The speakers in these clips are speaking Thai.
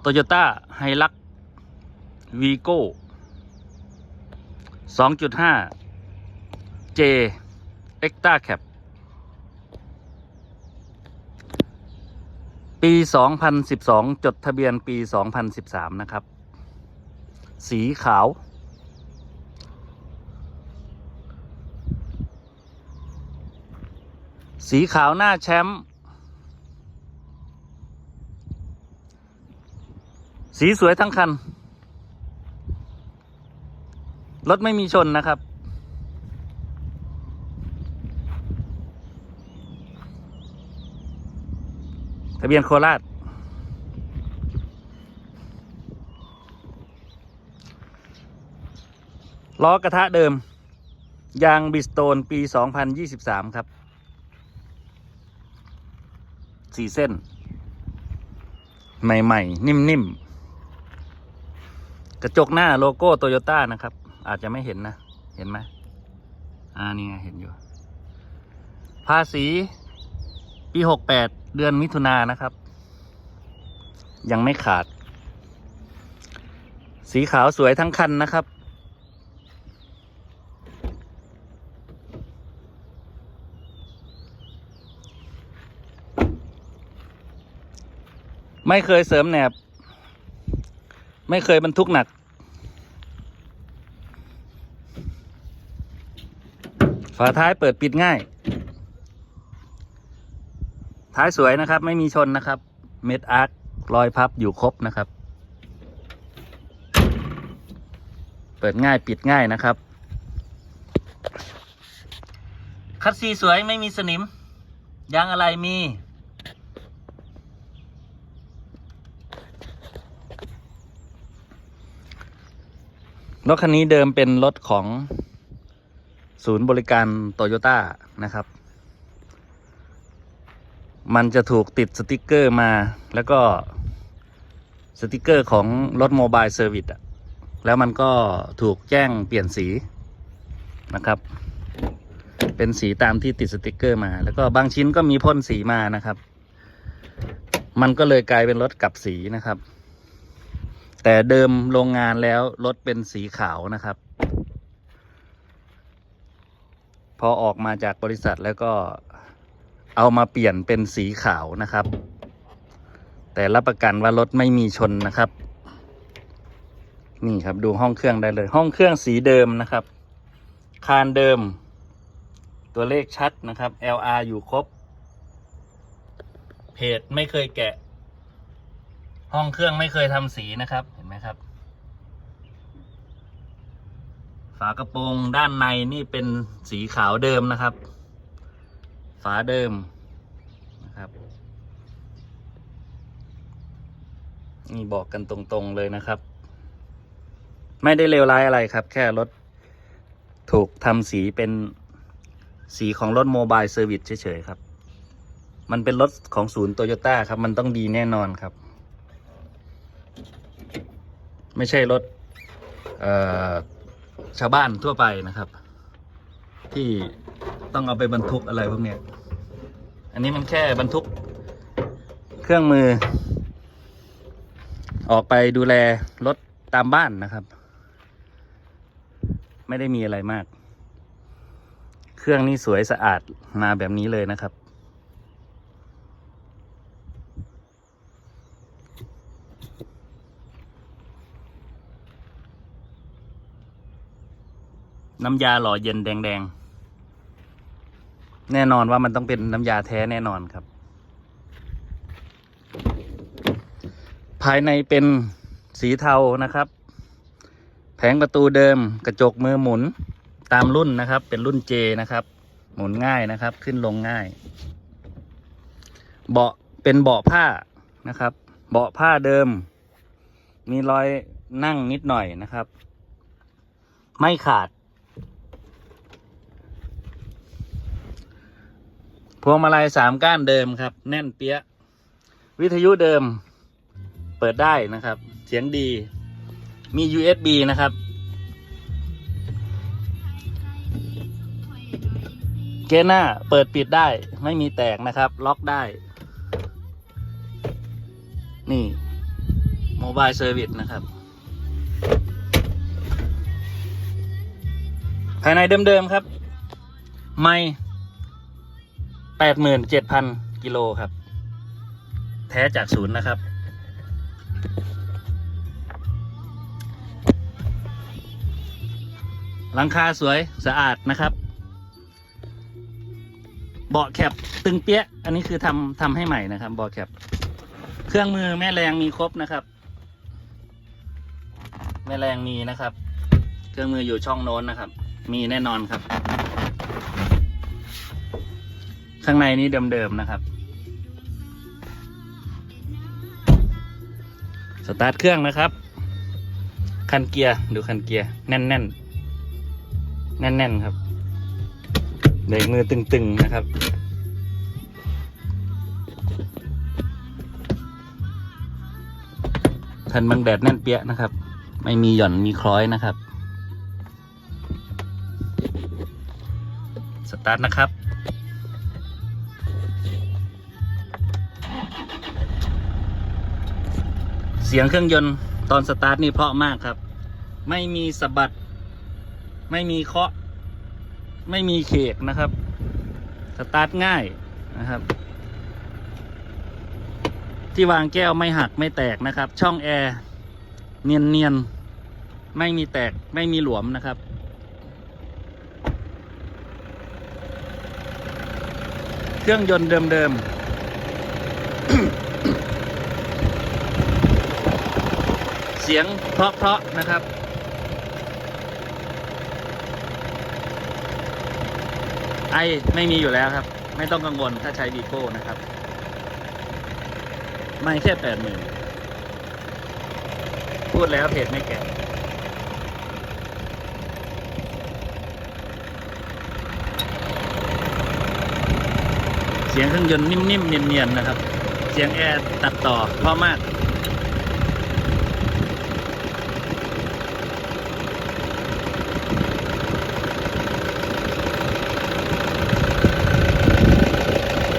โตโยต้าไฮลักวีโก้สองจุดห้าเจเอ็กต้าแคปปี 2012 จดทะเบียนปี 2013 นะครับ สีขาว สีขาวหน้าแชมป์ สีสวยทั้งคัน รถไม่มีชนนะครับ ทะเบียนโคราช ล้อกระทะเดิม ยางบิสโตนปี 2023 ครับสี่เส้น ใหม่ ๆ นิ่ม ๆ กระจกหน้าโลโก้โตโยต้านะครับ อาจจะไม่เห็นนะ เห็นไหมอ่านี่ไงเห็นอยู่ ภาษี ปีหกแปดเดือนมิถุนายนะครับ ยังไม่ขาด สีขาวสวยทั้งคันนะครับ ไม่เคยเสริมแหนบ ไม่เคยบรรทุกหนัก ฝาท้ายเปิดปิดง่าย ท้ายสวยนะครับ ไม่มีชนนะครับ เม็ดอาร์ครอยพับอยู่ครบนะครับ เปิดง่ายปิดง่ายนะครับ คัดซีสวยไม่มีสนิม ยางอะไรมีรถคันนี้เดิมเป็นรถของ ศูนย์บริการโตโยต้านะครับ มันจะถูกติดสติกเกอร์มาแล้วก็สติกเกอร์ของรถโมบายเซอร์วิสอะแล้วมันก็ถูกแจ้งเปลี่ยนสีนะครับ เป็นสีตามที่ติดสติกเกอร์มา แล้วก็บางชิ้นก็มีพ่นสีมานะครับ มันก็เลยกลายเป็นรถกลับสีนะครับ แต่เดิมโรงงานแล้วรถเป็นสีขาวนะครับ พอออกมาจากบริษัทแล้วก็เอามาเปลี่ยนเป็นสีขาวนะครับ แต่รับประกันว่ารถไม่มีชนนะครับ นี่ครับดูห้องเครื่องได้เลย ห้องเครื่องสีเดิมนะครับ คานเดิม ตัวเลขชัดนะครับ LR อยู่ครบ เพจไม่เคยแกะ ห้องเครื่องไม่เคยทำสีนะครับ เห็นไหมครับ ฝากระโปรงด้านในนี่เป็นสีขาวเดิมนะครับ ฝาเดิมนะครับนี่บอกกันตรงๆเลยนะครับ ไม่ได้เลวร้ายอะไรครับ แค่รถถูกทำสีเป็นสีของรถโมบายเซอร์วิสเฉยๆครับ มันเป็นรถของศูนย์โตโยต้าครับ มันต้องดีแน่นอนครับ ไม่ใช่รถ เอ่อ ชาวบ้านทั่วไปนะครับ ที่ต้องเอาไปบรรทุกอะไรพวกเนี้ยอันนี้มันแค่บรรทุก เครื่องมือ ออกไปดูแลรถตามบ้านนะครับ ไม่ได้มีอะไรมาก เครื่องนี้สวยสะอาดมาแบบนี้เลยนะครับ น้ำยาหล่อเย็นแดงๆ แน่นอนว่ามันต้องเป็นน้ำยาแท้แน่นอนครับ ภายในเป็นสีเทานะครับ แผงประตูเดิมกระจกมือหมุนตามรุ่นนะครับ เป็นรุ่นเจนะครับ หมุนง่ายนะครับ ขึ้นลงง่าย เบาะเป็นเบาะผ้านะครับ เบาะผ้าเดิม มีรอยนั่งนิดหน่อยนะครับ ไม่ขาด พวงมาลัยสามก้านเดิมครับ แน่นเปี้ยวิทยุเดิม เปิดได้นะครับ เสียงดี มี USB นะครับ เกยร์หน้าเปิดปิดได้ ไม่มีแตกนะครับ ล็อกได้ นี่โมบายเซอร์วิสนะครับ ภายในเดิมๆครับ ไม่ แปดหมื่นเจ็ดพันกิโลครับ แท้จากศูนย์นะครับ หลังคาสวยสะอาดนะครับ เบาะแคปตึงเปี้ย อันนี้คือทำทำให้ใหม่นะครับเบาะแคปเครื่องมือแม่แรงมีครบนะครับ แม่แรงมีนะครับ เครื่องมืออยู่ช่องโน้นนะครับ มีแน่นอนครับ ข้างในนี้เดิมๆนะครับ สตาร์ทเครื่องนะครับ คันเกียร์ดูคันเกียร์แน่นๆ แน่นๆครับเบรกมือตึงๆนะครับทันบังแดดแน่นเปี้ยนะครับ ไม่มีหย่อนมีคล้อยนะครับ สตาร์ทนะครับ เสียงเครื่องยนต์ตอนสตาร์ทนี่เพราะมากครับ ไม่มีสะบัด ไม่มีเคาะ ไม่มีเขกนะครับ สตาร์ทง่ายนะครับ ที่วางแก้วไม่หักไม่แตกนะครับ ช่องแอร์เนียนเนียนไม่มีแตกไม่มีหลวมนะครับ เครื่องยนต์เดิมๆ เสียงเพราะๆนะครับ ไอไม่มีอยู่แล้วครับ ไม่ต้องกังวลถ้าใช้วีโก้นะครับ ไม่แค่แปดหมื่นพูดแล้วเพจไม่แก่เสียงเครื่องยนต์นิ่มๆเนียนๆนะครับ เสียงแอร์ตัดต่อเพราะมาก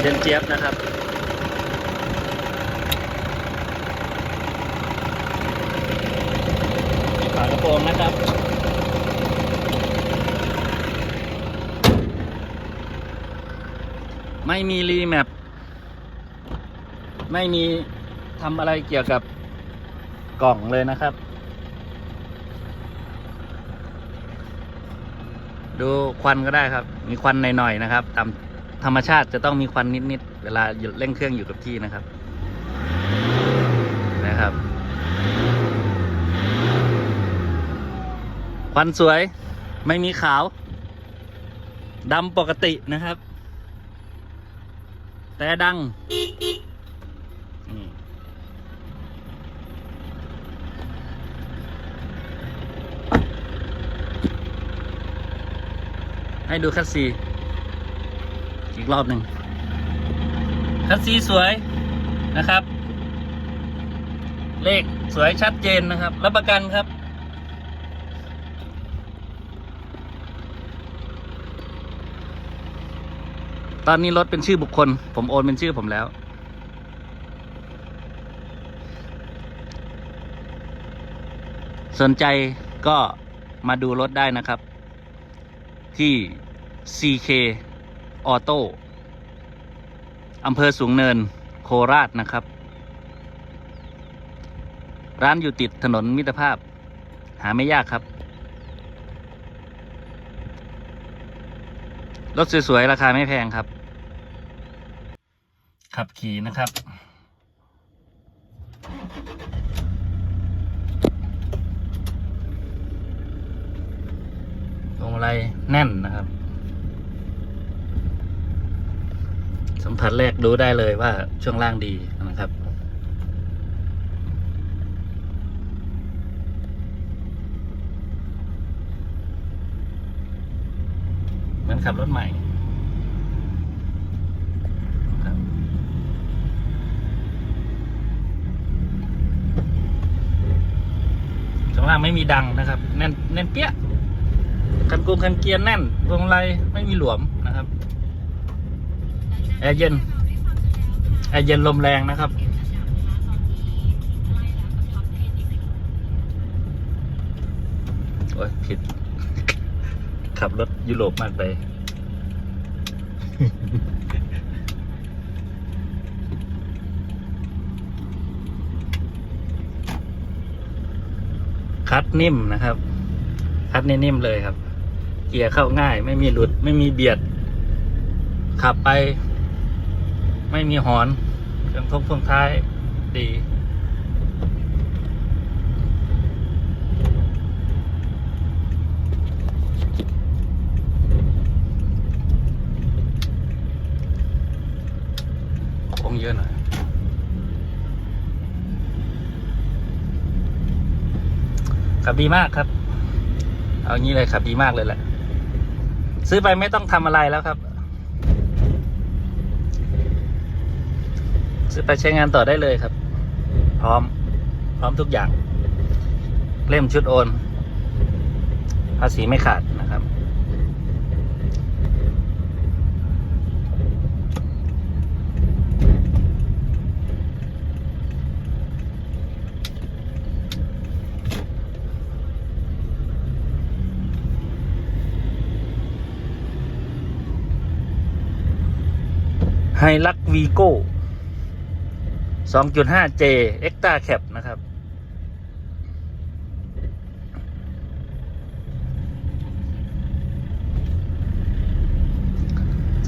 เย็นเจี๊ยบนะครับฝากระโปรงนะครับไม่มีรีแมปไม่มีทำอะไรเกี่ยวกับกล่องเลยนะครับ ดูควันก็ได้ครับ มีควันหน่อยๆนะครับตาม ธรรมชาติจะต้องมีควันนิดๆเวลาเร่งเครื่องอยู่กับที่นะครับ นะครับ ควันสวยไม่มีขาวดำปกตินะครับ แต่ดังให้ดูคัสซี อีกรอบหนึ่งคัสซีสวยนะครับ เลขสวยชัดเจนนะครับ รับประกันครับ ตอนนี้รถเป็นชื่อบุคคล ผมโอนเป็นชื่อผมแล้ว สนใจก็มาดูรถได้นะครับ ที่ CK ออโต้อำเภอสูงเนินโคราชนะครับ ร้านอยู่ติดถนนมิตรภาพ หาไม่ยากครับ รถสวยๆ ราคาไม่แพงครับ ขับขี่นะครับลงอะไรแน่นนะครับ สัมผัสแรกรู้ได้เลยว่าช่วงล่างดีนะครับเหมือนขับรถใหม่ช่วงล่างไม่มีดังนะครับ แน่นแน่นเปี้ยคันกรุงคันเกียร์แน่นพวงมาลัยไม่มีหลวมนะครับ แอร์เย็นแอร์เย็นลมแรงนะครับ โอ้ยผิด ขับรถยุโรปมากไปคัดนิ่มนะครับ คัดนี่นิ่มเลยครับ เกียร์เข้าง่าย ไม่มีหลุด ไม่มีเบียด ขับไป ไม่มีหอนเครื่องทบเครื่องท้ายดีคงเยอะหน่อยขับดีมากครับ เอางี้เลยขับดีมากเลยแหละ ซื้อไปไม่ต้องทำอะไรแล้วครับ ซื้อ ไปใช้งานต่อได้เลยครับ พร้อม พร้อมทุกอย่าง เล่มชุดโอน ภาษีไม่ขาดนะครับ ไฮลักวีโก้ 2.5J Extra Cap นะครับ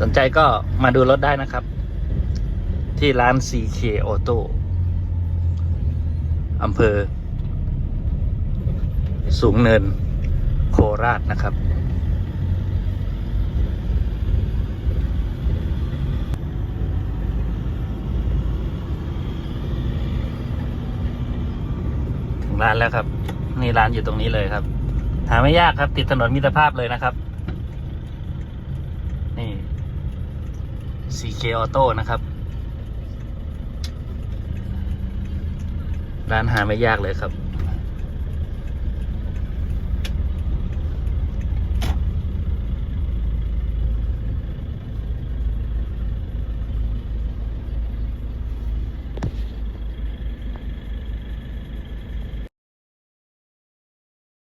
สนใจก็มาดูรถได้นะครับ ที่ร้าน CK Auto อำเภอ สูงเนินโคราชนะครับ ร้านแล้วครับ นี่ร้านอยู่ตรงนี้เลยครับ หาไม่ยากครับ ติดถนนมิตรภาพเลยนะครับ นี่ CK Auto นะครับ ร้านหาไม่ยากเลยครับ